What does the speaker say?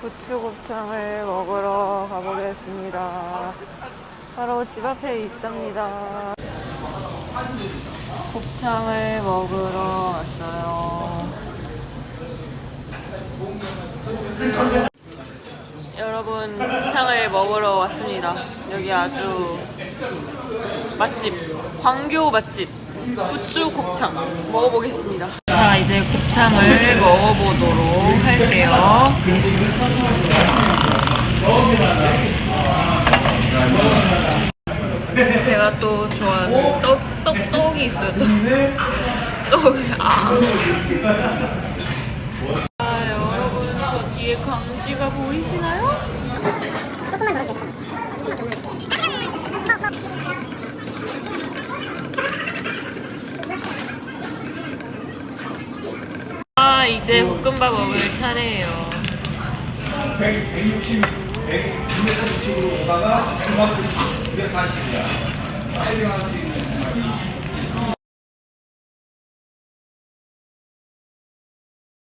부추곱창을 먹으러 가보겠습니다. 바로 집 앞에 있답니다. 곱창을 먹으러 왔어요. 소스. 여러분, 곱창을 먹으러 왔습니다. 여기 아주 맛집, 광교 맛집, 부추 곱창 먹어보겠습니다. 자, 이제 곱창을 먹어보도록 할게요. 제가 또 좋아하는 떡, 떡, 떡이 있어요. 떡. 떡, 아. 아, 여러분, 저 뒤에 강쥐가 보이시나요? 아, 이제 볶음밥 먹을 차례예요. 160, 160으로 오다가 그만큼 240이야. 사이링 할수 있는